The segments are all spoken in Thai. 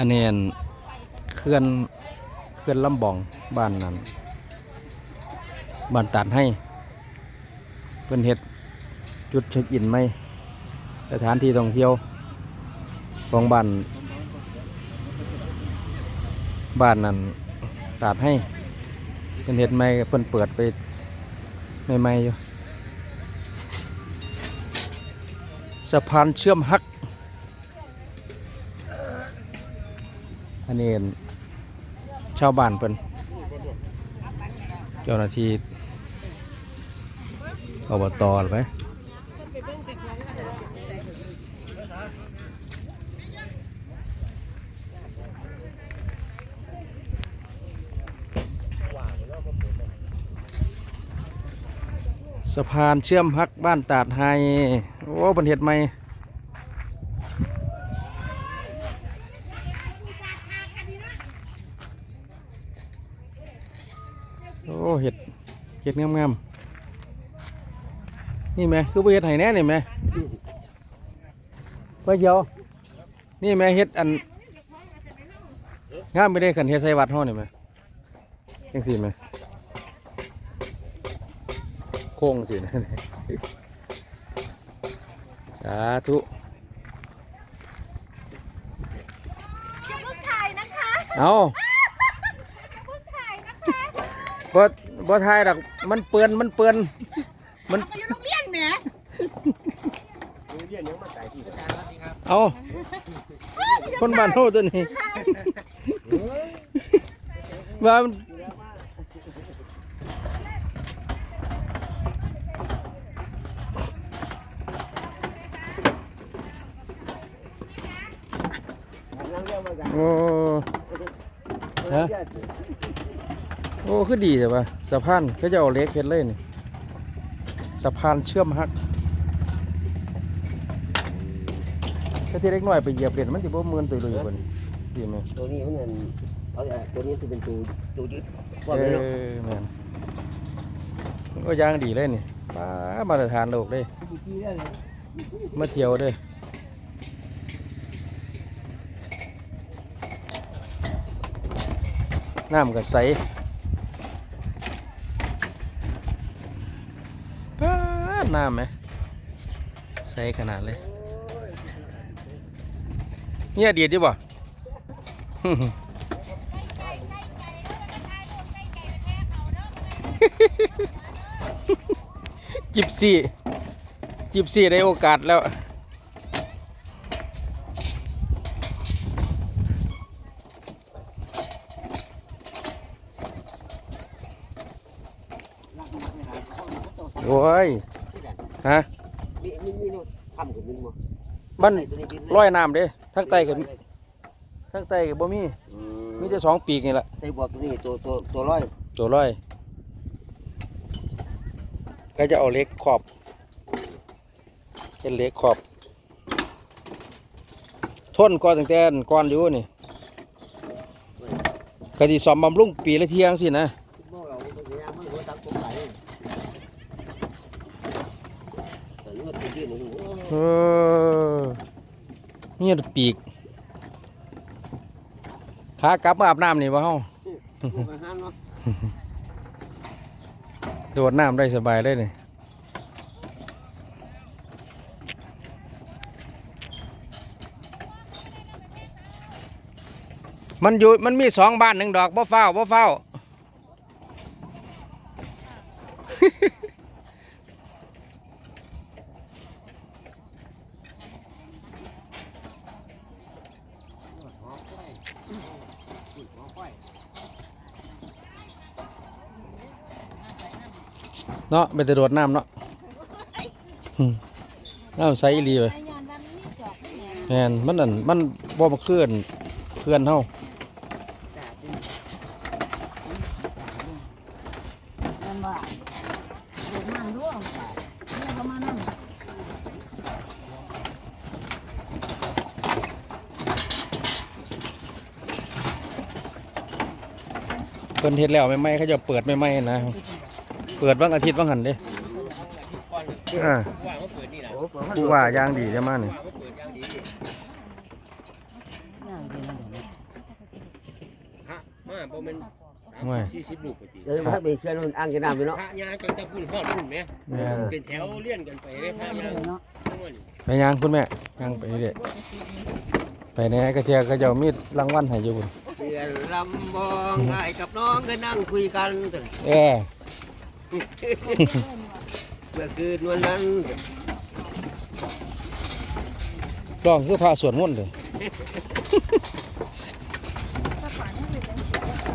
อันนี้เคลื่อนเคลื่อนลำบองบ้านนั้นบ้านตัดให้เป็นเห็ดจุดเช็คอินไหมสถานที่ท่องเที่ยวของบ้านบ้านนั้นตัดให้เป็นเห็ดใหม่เพิ่นเปิดไปใหม่ๆอยู่สะพานเชื่อมฮัก อันนี้ชาวบ้านเพิ่นเจ้าหน้าที่อบตหรือไหมสะพานเชื่อมฮักบ้านตาดไฮโอ้บันเห็ดใหม่ เห็ดเห็ดงามๆนี่แม่คือบ่เห็ดไห้แน่นี่แม่พ่อเขียวนี่แม่เห็ดอันงามไม่ได้ขันเฮ็ดใส่วัดห้อนี่แม่จังสี่แม่โค้งสินะสาธุอย่าเพิ่งถ่ายนะคะเอาอย่าเพิ่งถ่ายนะคะบ่ บ่ทายดอกมันเปื้อนมันเปื้อนมันก็อยู่โรงเรียนแหมเอาคนบ้านโฮตัวนี้ว่ามันโอ้ฮะ โอ้คือดีแต่ว่าสะพานเขาจะเอาเหล็กเฮ็ดเลยนี่สะพานเชื่อมฮักถ้าที่เล็กน้อยไปเหยียบเล่นมันสิบ่เมือนตัวเลยอยู่บนดีไหมตัวนี้เขาเนี่ยเอาอะตัวนี้จะเป็นตัวตัวยึดว่าเอไม่รู้อแม่นก็ย่างดีเลยนี่ป้ามาตรฐานโลกเลยกี่ได้เลยมาเที่ยวเด้อน้ำก็ใสป๊าด น้ำไหมใสขนาดเลย เนี่ยเดีดดิบ่จิบสี่ จิบสี่ได้โอกาสแล้วโอ้ย ฮะมีมีมีนู่นทำกับมึงมั้งมันตัวนี้บินร้อยน้ำเด้ทั้งไตกับทั้งไตกับบ่มีมีแต่สองปีกนี่แหละใส่บวกตัวนี้ตัวตัวตัวร้อยตัวร้อยก็จะเอาเหล็กขอบเป็นเหล็กขอบทนก่อนตั้งแต่ก่อนอยู่นี่ก็ที่ซ่อมบำรุงปีละเที่ยงสินะ พวกเราก็พยายามมันหัวตักตรงไหนแต่นี่มันเป็นยื่นหนึ่ง เออ นี่ปีกขากลับมาอาบน้ำนี่บ่เฮามันห้ามเนาะโดดน้ำได้สบายเลยนี่มันอยู่มันมีสองบ้านหนึ่งดอกบ่เฝ้าบ่เฝ้า เนาะไปแต่โดดน้ำเนาะอืมน้ำใสอีหลีไปไอ้ยอนนั้นมีจอกไม่แหนแมนมันนั่นมันบ่มาเคลื่อนเคลื่อนเฮามันว่าเด็กมันร่วงเนี่ยก็มานั่งเพิ่นเฮ็ดแล้วใหม่ๆเขาจะเปิดใหม่ๆนะ เปิดวันอาทิตย์วันหันเด้อ่าว่ามันเปิดนี่แหละผู้ว่าอย่างดีจะมานี่ว่ามันเปิดอย่างดีเนี่ยเดี๋ยวมาบ่แม่นไม่30 40ลูกไปติเดี๋ยวพักไปเชื่อนู่นอ่างจะน้ำไปเนาะพระยาจังตะกุนฮอดรุ่นแหมแม่นเป็นแถวเลี้ยนกันไปเลยพระยาเนาะทั้งวันนี่ไปยังคุณแม่ยังไปเรื่อยไปในกระเทียก็จะเอามีดรางวัลให้อยู่คุณเพื่อนลำบองไอ้กับน้องก็นั่งคุยกันเออ เมื่อคืนวันนั้นร้องคือพระสวดมนต์เลย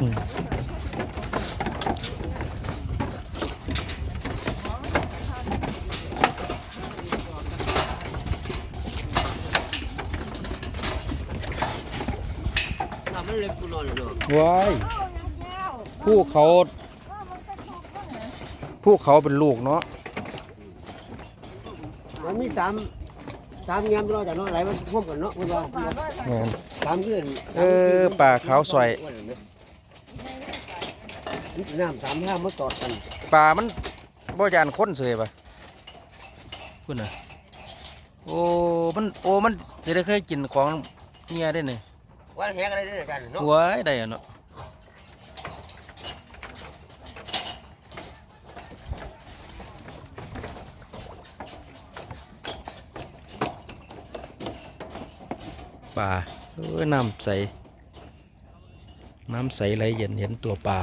อืมทำมันเล็กกูนอนเลยเนาะว้ายผู้เขา ผู้เขาเป็นลูกเนาะมันมีสามสามยามรอจากเนาะไหลมันพ่วมกันเนาะคุณว่าแม่นสามเดือนเออป่าขาวสวยน้ำสามห้ามมาตอดกันป่ามันบ่ยานคนเสยปะคุณน่ะโอ้มันโอ้มันจะได้เคยกินของเมียได้นี่วันแหกอะไรได้กันเนาะ หัวายได้อะเนาะาเออน้ำใส น้ำใสไหลเย็นเห็นตัวปลา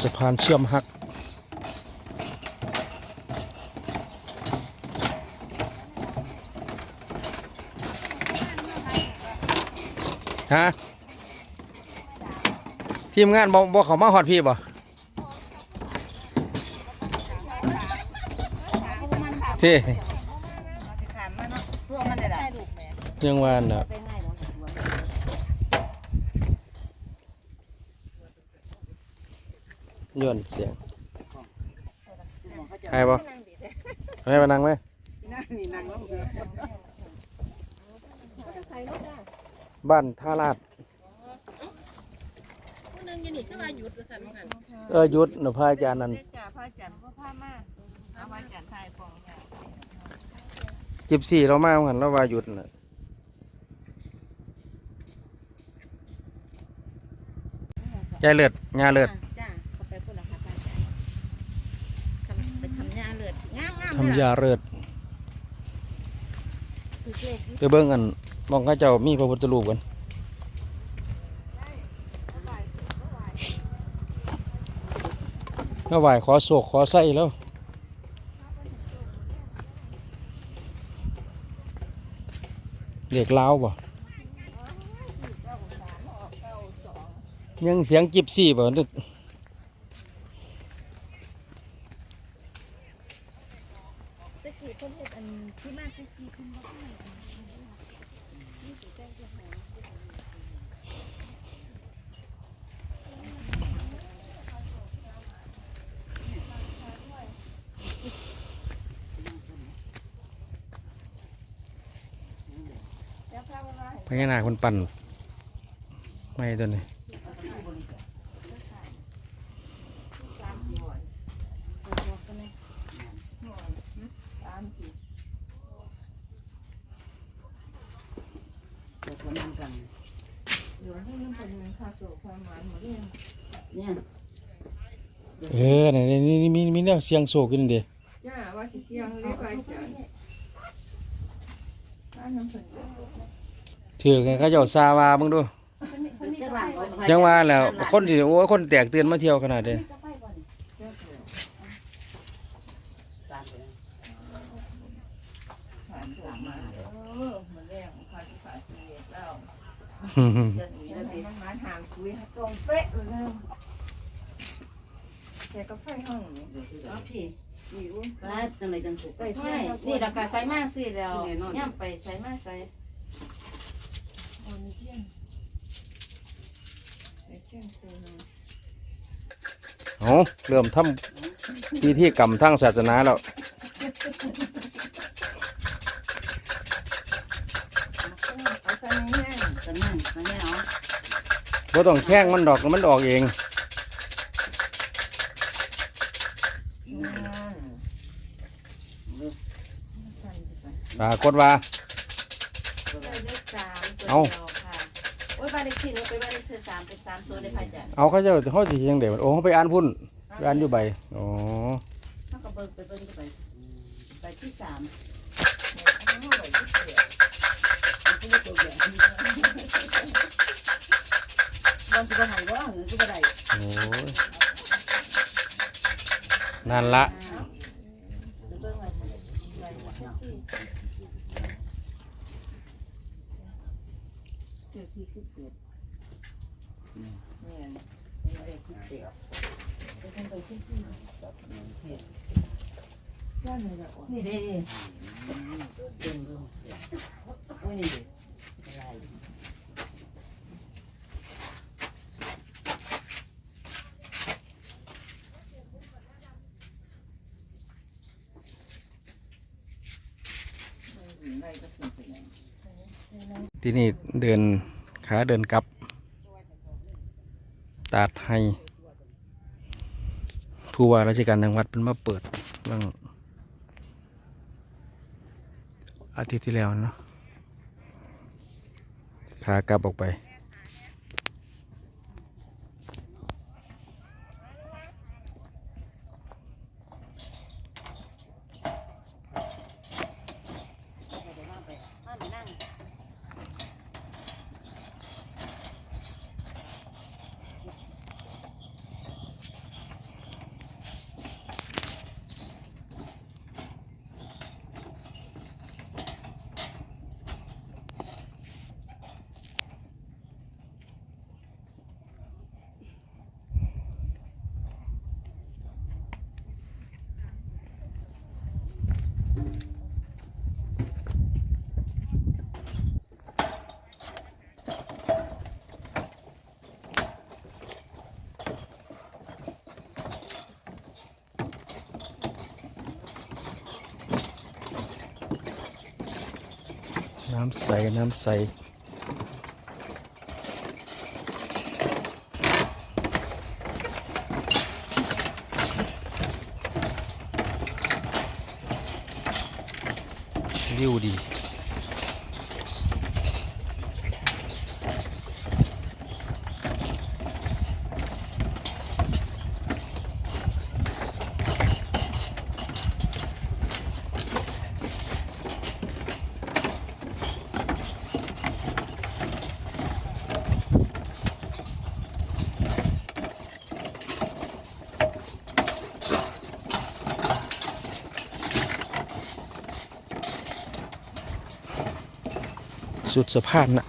สะพานเชื่อมหัก ฮะ ทีมงานบอกบอกเขามาหอดพี่บ่ที่ขามมาเนาะตัวมันได้ได้ลูกแม่ยังวานน่ะไปง่ายเนาะย้อนเสียงใครบ่ให้มานั่งไหมนี่นั่งลงเถอะบ้านท่าลาด ผู้หนึงอยู่นี่คือ ว่าหยุดว่าซั่นว่าหั่นเออหยุดหนูพระอาจารย์นั่นเด็กจ่าพระจันทร์พ่อพามาเอาพระจันทร์ไทยของเนี่ยจิบสี่เรามาเหมือนเราว่าหยุดน่ะยายเลือดงาเลือดจ้าเขาไปพุ่นละค่ะพระจันทร์ทำไปทำยาเลือดงามงามทำยาเลือดคือเลขที่ไปเบิ่งกันมองเข้าเจ้ามีพระพุทธรูปกัน มื่อไหวขอโศกขอไส้แล้วเรียกล้าบ่ยังเสียงจิบสี่บ่นึกตะกี้เพิ่นเฮ็ดอันที่มาตะกี้เพิ่นบ่ให้ พญานาคมันปั่นไม่ตัวนี้เนี่ยเออนี่นี่นี่มีมีแนวเสียงโศกอยู่นี่เด้จ้าว่าสิเที่ยงเลยไปจ้ะบ้านน้ำเพิ่น ถือกันเขาเจ้าซาวาเบิ่งดูจังหวะก่อนจังว่าแล้วคนที่โอ้ยคนแตกตื่นมาเที่ยวขนาดเด้ผ่านตัวมาเออมันแรงพาที่ผ่านสิเฮ็ดแล้วหึหึจะสุยแล้วมันมาถามสุยให้ตรงเป๊ะเลยแล้วแกก็ไฟห้องนี่เอาพี่อีอุ้ยแล้วจังไดจังถูกไปไปไฟนี่ราคาใส่มากสิ โอ้เริ่มทำพิธีกรรมทางศาสนาแล้ว เอาต้องแข้งมันดอกมันออกเอง อืปรากฏว่า เอาเดียวค่ะโอ้ยบ้านเลขที่หนูไปบ้านเลขที่สามเป็นสามตัวในพันจ้ะเอาเขาเจะเขาสิยังเด็โอ้เขาไปอ่านพุ่นไปอ่านอยู่ใบอ๋อเขาก็เบิ่งไปเบิ่งก็ไปไปที่สามบางทีก็หายว่าหรือก็ได้โอ้ยนั่นละ เจอที่คือเกิดแม่นนี่เด็กที่เกิดไปทำไปที่ที่ย่านเลยละนี่เด้เต็มรูโอ้ยนี่อะไร ที่นี่เดินขาเดินกลับ ตาดให้ผู้ว่าราชการจังหวัดเป็นมาเปิดบ้างอาทิตย์ที่แล้วเนาะขากลับออกไป น้ำใส น้ำใสวิวดี สุดสะพานน่ะ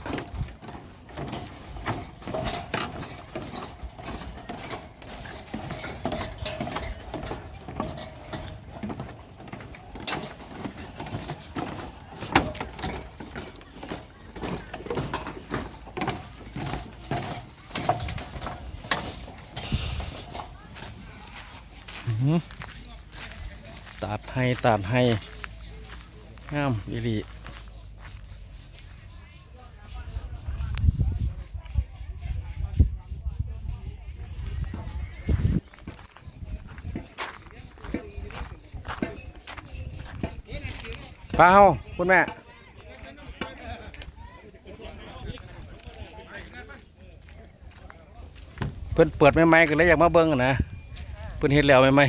อื้อหือตัดให้ตัดให้งามอี ปลาเฮาคุณแม่เพื่อนเปิดไม่ๆก็เลยอยากมาเบิ้งอะนะเพื่อนเฮ็ดแล้วใหม่